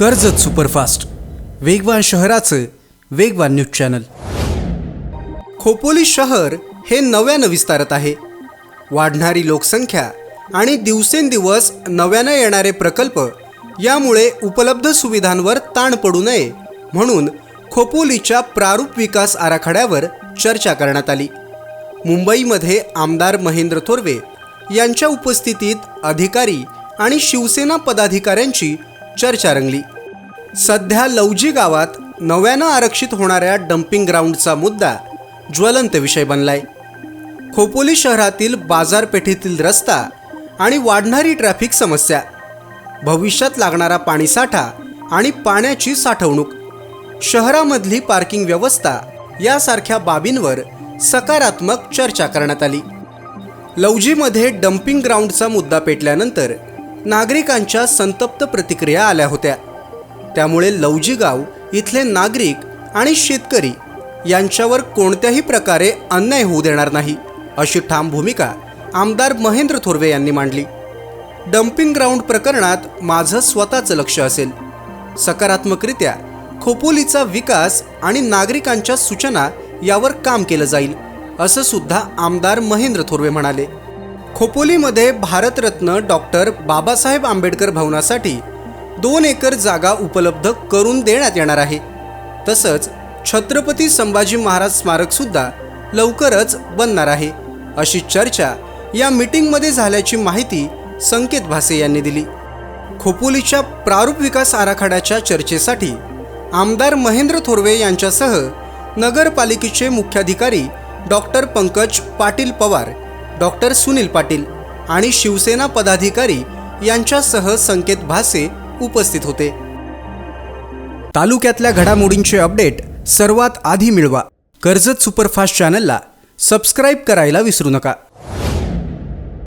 Karjat superfast. वेगवान शहराचं वेगवान न्यूज चॅनल. खोपोली शहर हे नव्यानं विस्तारत आहे. वाढणारी लोकसंख्या आणि दिवसेंदिवस नव्यानं येणारे प्रकल्प यामुळे उपलब्ध सुविधांवर ताण पडू नये म्हणून खोपोलीच्या प्रारूप विकास आराखड्यावर चर्चा करण्यात आली. मुंबईमध्ये आमदार महेंद्र थोरवे यांच्या उपस्थितीत अधिकारी आणि शिवसेना पदाधिकाऱ्यांची चर्चा रंगली सध्या लवजी गावात नव्यानं आरक्षित होणाऱ्या डम्पिंग ग्राउंडचा मुद्दा ज्वलंत विषय बनलाय. खोपोली शहरातील बाजारपेठेतील रस्ता आणि वाढणारी ट्रॅफिक समस्या भविष्यात लागणारा पाणीसाठा आणि पाण्याची साठवणूक शहरामधली पार्किंग व्यवस्था यासारख्या बाबींवर सकारात्मक चर्चा करण्यात आली. लवजीमध्ये डम्पिंग ग्राउंडचा मुद्दा पेटल्यानंतर नागरिकांच्या संतप्त प्रतिक्रिया आल्या होत्या. त्यामुळे लवजीगाव इथले नागरिक आणि शेतकरी यांच्यावर कोणत्याही प्रकारे अन्याय होऊ देणार नाही अशी ठाम भूमिका आमदार महेंद्र थोरवे यांनी मांडली. डम्पिंग ग्राउंड प्रकरणात माझं स्वतःचं लक्ष असेल. सकारात्मकरित्या खोपोलीचा विकास आणि नागरिकांच्या सूचना यावर काम केलं जाईल असं सुद्धा आमदार महेंद्र थोरवे म्हणाले. खोपोलीमध्ये भारतरत्न डॉक्टर बाबासाहेब आंबेडकर भवनासाठी दोन एकर जागा उपलब्ध करून देण्यात येणार आहे. तसंच छत्रपती संभाजी महाराज स्मारकसुद्धा लवकरच बनणार आहे अशी चर्चा या मीटिंगमध्ये झाल्याची माहिती संकेत भासे यांनी दिली. खोपोलीच्या प्रारूप विकास आराखड्याच्या चर्चेसाठी आमदार महेंद्र थोरवे यांच्यासह नगरपालिकेचे मुख्याधिकारी डॉक्टर पंकज पाटील पवार डॉक्टर सुनील पाटील आणि शिवसेना पदाधिकारी यांच्यासह संकेत भासे उपस्थित होते. तालुक्यातल्या घडामोडींचे अपडेट सर्वात आधी मिळवा. कर्जत सुपरफास्ट चॅनलला सबस्क्राईब करायला विसरू नका.